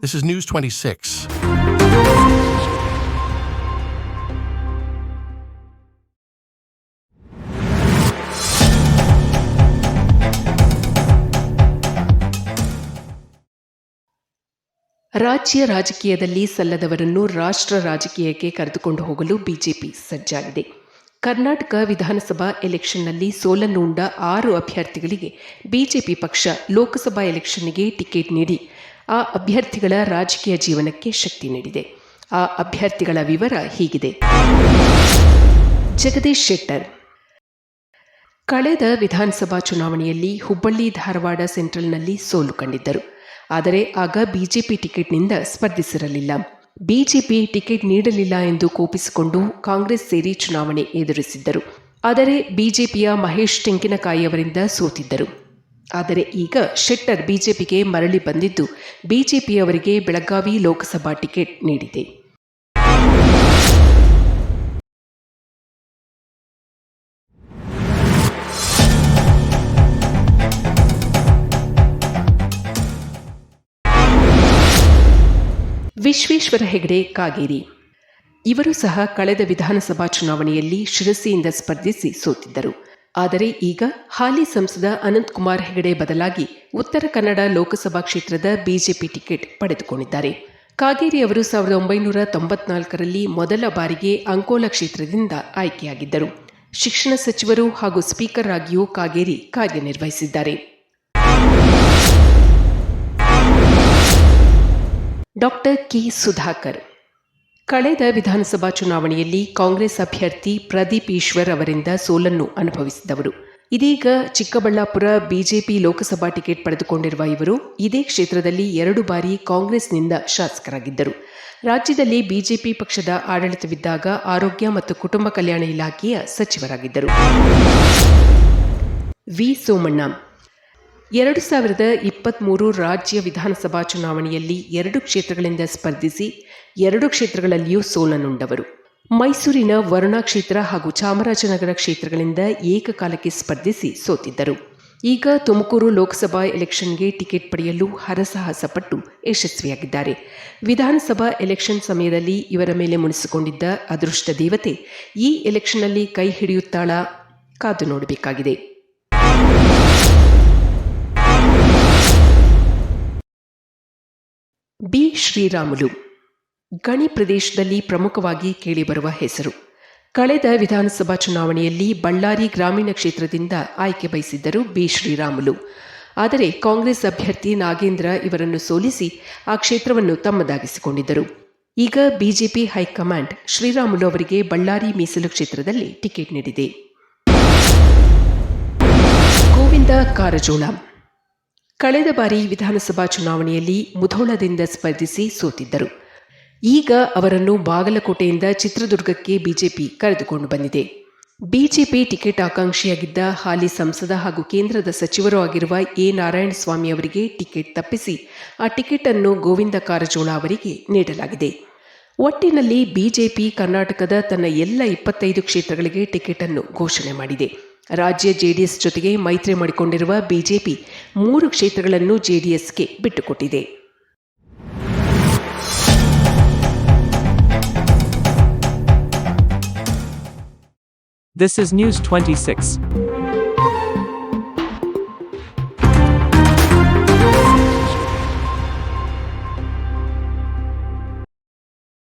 This is News 26. ರಾಜ್ಯ ರಾಜಕೀಯದಲ್ಲಿ ಸಲ್ಲದವರನ್ನು ರಾಷ್ಟ್ರ ರಾಜಕೀಯಕ್ಕೆ ಕರೆದುಕೊಂಡು ಹೋಗಲು ಬಿಜೆಪಿ ಸಜ್ಜಾಗಿದೆ ಕರ್ನಾಟಕ ವಿಧಾನಸಭಾ ಎಲೆಕ್ಷನ್ನಲ್ಲಿ ಸೋಲನ್ನುಂಡ ಆರು ಅಭ್ಯರ್ಥಿಗಳಿಗೆ ಬಿಜೆಪಿ ಪಕ್ಷ ಲೋಕಸಭಾ ಎಲೆಕ್ಷನ್ಗೆ ಟಿಕೆಟ್ ನೀಡಿ ಆ ಅಭ್ಯರ್ಥಿಗಳ ರಾಜಕೀಯ ಜೀವನಕ್ಕೆ ಶಕ್ತಿ ನೀಡಿದೆ. ಆ ಅಭ್ಯರ್ಥಿಗಳ ವಿವರ ಹೀಗಿದೆ. ಜಗದೀಶ್ ಶೆಟ್ಟರ್. ಕಳೆದ ವಿಧಾನಸಭಾ ಚುನಾವಣೆಯಲ್ಲಿ ಹುಬ್ಬಳ್ಳಿ ಧಾರವಾಡ ಸೆಂಟ್ರಲ್ನಲ್ಲಿ ಸೋಲು ಕಂಡಿದ್ದರು. ಆದರೆ ಆಗ ಬಿಜೆಪಿ ಟಿಕೆಟ್ನಿಂದ ಸ್ಪರ್ಧಿಸಿರಲಿಲ್ಲ. ಬಿಜೆಪಿ ಟಿಕೆಟ್ ನೀಡಲಿಲ್ಲ ಎಂದು ಕೋಪಿಸಿಕೊಂಡು ಕಾಂಗ್ರೆಸ್ ಸೇರಿ ಚುನಾವಣೆ ಎದುರಿಸಿದ್ದರು. ಆದರೆ ಬಿಜೆಪಿಯ ಮಹೇಶ್ ಟೆಂಕಿನಕಾಯಿ ಅವರಿಂದ ಸೋತಿದ್ದರು. ಆದರೆ ಈಗ ಶೆಟ್ಟರ್ ಬಿಜೆಪಿಗೆ ಮರಳಿ ಬಂದಿದ್ದು, ಬಿಜೆಪಿಯವರಿಗೆ ಬೆಳಗಾವಿ ಲೋಕಸಭಾ ಟಿಕೆಟ್ ನೀಡಿದೆ. ವಿಶ್ವೇಶ್ವರ ಹೆಗಡೆ, ಕಾಗೇರಿ. ಇವರು ಸಹ ಕಳೆದ ವಿಧಾನಸಭಾ ಚುನಾವಣೆಯಲ್ಲಿ ಶಿರಸಿಯಿಂದ ಸ್ಪರ್ಧಿಸಿ ಸೋತಿದ್ದರು. ಆದರೆ ಈಗ ಹಾಲಿ ಸಂಸದ ಅನಂತಕುಮಾರ್ ಹೆಗಡೆ ಬದಲಾಗಿ ಉತ್ತರ ಕನ್ನಡ ಲೋಕಸಭಾ ಕ್ಷೇತ್ರದ ಬಿಜೆಪಿ ಟಿಕೆಟ್ ಪಡೆದುಕೊಂಡಿದ್ದಾರೆ. ಕಾಗೇರಿ ಅವರು ಸಾವಿರದ ಒಂಬೈನೂರ ತೊಂಬತ್ನಾಲ್ಕರಲ್ಲಿ ಮೊದಲ ಬಾರಿಗೆ ಅಂಕೋಲ ಕ್ಷೇತ್ರದಿಂದ ಆಯ್ಕೆಯಾಗಿದ್ದರು. ಶಿಕ್ಷಣ ಸಚಿವರು ಹಾಗೂ ಸ್ಪೀಕರ್ ಆಗಿಯೂ ಕಾಗೇರಿ ಕಾರ್ಯನಿರ್ವಹಿಸಿದ್ದಾರೆ. ಡಾಕ್ಟರ್ ಕೆ ಸುಧಾಕರ್ ಕಳೆದ ವಿಧಾನಸಭಾ ಚುನಾವಣೆಯಲ್ಲಿ ಕಾಂಗ್ರೆಸ್ ಅಭ್ಯರ್ಥಿ ಪ್ರದೀಪ್ ಈಶ್ವರ್ ಅವರಿಂದ ಸೋಲನ್ನು ಅನುಭವಿಸಿದವರು. ಇದೀಗ ಚಿಕ್ಕಬಳ್ಳಾಪುರ ಬಿಜೆಪಿ ಲೋಕಸಭಾ ಟಿಕೆಟ್ ಪಡೆದುಕೊಂಡಿರುವ ಇವರು ಇದೇ ಕ್ಷೇತ್ರದಲ್ಲಿ ಎರಡು ಬಾರಿ ಕಾಂಗ್ರೆಸ್ನಿಂದ ಶಾಸಕರಾಗಿದ್ದರು. ರಾಜ್ಯದಲ್ಲಿ ಬಿಜೆಪಿ ಪಕ್ಷದ ಆಡಳಿತವಿದ್ದಾಗ ಆರೋಗ್ಯ ಮತ್ತು ಕುಟುಂಬ ಕಲ್ಯಾಣ ಇಲಾಖೆಯ ಸಚಿವರಾಗಿದ್ದರು. ವಿ ಸೋಮಣ್ಣ ಎರಡು ಸಾವಿರದ ಇಪ್ಪತ್ತ್ಮೂರು ರಾಜ್ಯ ವಿಧಾನಸಭಾ ಚುನಾವಣೆಯಲ್ಲಿ ಎರಡು ಕ್ಷೇತ್ರಗಳಿಂದ ಸ್ಪರ್ಧಿಸಿ ಎರಡು ಕ್ಷೇತ್ರಗಳಲ್ಲಿಯೂ ಸೋಲನುಂಡವರು ಮೈಸೂರಿನ ವರುಣಾ ಕ್ಷೇತ್ರ ಹಾಗೂ ಚಾಮರಾಜನಗರ ಕ್ಷೇತ್ರಗಳಿಂದ ಏಕಕಾಲಕ್ಕೆ ಸ್ಪರ್ಧಿಸಿ ಸೋತಿದ್ದರು. ಈಗ ತುಮಕೂರು ಲೋಕಸಭಾ ಎಲೆಕ್ಷನ್ಗೆ ಟಿಕೆಟ್ ಪಡೆಯಲು ಹರಸಾಹಸ ಪಟ್ಟು ಯಶಸ್ವಿಯಾಗಿದ್ದಾರೆ. ವಿಧಾನಸಭಾ ಎಲೆಕ್ಷನ್ ಸಮಯದಲ್ಲಿ ಇವರ ಮೇಲೆ ಮುನಿಸಿಕೊಂಡಿದ್ದ ಅದೃಷ್ಟ ದೇವತೆ ಈ ಎಲೆಕ್ಷನ್ನಲ್ಲಿ ಕೈ ಹಿಡಿಯುತ್ತಾಳ ಕಾದು ನೋಡಬೇಕಾಗಿದೆ. ಬಿ. ಶ್ರೀರಾಮುಲು. ಗಣಿ ಪ್ರದೇಶದಲ್ಲಿ ಪ್ರಮುಖವಾಗಿ ಕೇಳಿಬರುವ ಹೆಸರು. ಕಳೆದ ವಿಧಾನಸಭಾ ಚುನಾವಣೆಯಲ್ಲಿ ಬಳ್ಳಾರಿ ಗ್ರಾಮೀಣ ಕ್ಷೇತ್ರದಿಂದ ಆಯ್ಕೆ ಬಯಸಿದ್ದರು ಬಿ. ಶ್ರೀರಾಮುಲು. ಆದರೆ ಕಾಂಗ್ರೆಸ್ ಅಭ್ಯರ್ಥಿ ನಾಗೇಂದ್ರ ಇವರನ್ನು ಸೋಲಿಸಿ ಆ ಕ್ಷೇತ್ರವನ್ನು ತಮ್ಮದಾಗಿಸಿಕೊಂಡಿದ್ದರು. ಈಗ ಬಿಜೆಪಿ ಹೈಕಮಾಂಡ್ ಶ್ರೀರಾಮುಲು ಅವರಿಗೆ ಬಳ್ಳಾರಿ ಮೀಸಲು ಕ್ಷೇತ್ರದಲ್ಲಿ ಟಿಕೆಟ್ ನೀಡಿದೆ. ಗೋವಿಂದ ಕಾರಜೋಳ. ಕಳೆದ ಬಾರಿ ವಿಧಾನಸಭಾ ಚುನಾವಣೆಯಲ್ಲಿ ಮುಧೋಳದಿಂದ ಸ್ಪರ್ಧಿಸಿ ಸೋತಿದ್ದರು. ಈಗ ಅವರನ್ನು ಬಾಗಲಕೋಟೆಯಿಂದ ಚಿತ್ರದುರ್ಗಕ್ಕೆ ಬಿಜೆಪಿ ಕರೆದುಕೊಂಡು ಬಂದಿದೆ. ಬಿಜೆಪಿ ಟಿಕೆಟ್ ಆಕಾಂಕ್ಷಿಯಾಗಿದ್ದ ಹಾಲಿ ಸಂಸದ ಹಾಗೂ ಕೇಂದ್ರದ ಸಚಿವರೂ ಆಗಿರುವ ಎ. ನಾರಾಯಣಸ್ವಾಮಿ ಅವರಿಗೆ ಟಿಕೆಟ್ ತಪ್ಪಿಸಿ, ಆ ಟಿಕೆಟ್ ಅನ್ನು ಗೋವಿಂದ ಕಾರಜೋಳ ಅವರಿಗೆ ನೀಡಲಾಗಿದೆ. ಒಟ್ಟಿನಲ್ಲಿ ಬಿಜೆಪಿ ಕರ್ನಾಟಕದ ತನ್ನ ಎಲ್ಲ ಇಪ್ಪತ್ತೈದು ಕ್ಷೇತ್ರಗಳಿಗೆ ಟಿಕೆಟ್ ಅನ್ನು ಘೋಷಣೆ ಮಾಡಿದೆ. ರಾಜ್ಯ ಜೆಡಿಎಸ್ ಜೊತೆಗೆ ಮೈತ್ರಿ ಮಾಡಿಕೊಂಡಿರುವ ಬಿಜೆಪಿ ಮೂರು ಕ್ಷೇತ್ರಗಳನ್ನು ಜೆಡಿಎಸ್ಗೆ ಬಿಟ್ಟುಕೊಟ್ಟಿದೆ This is News 26.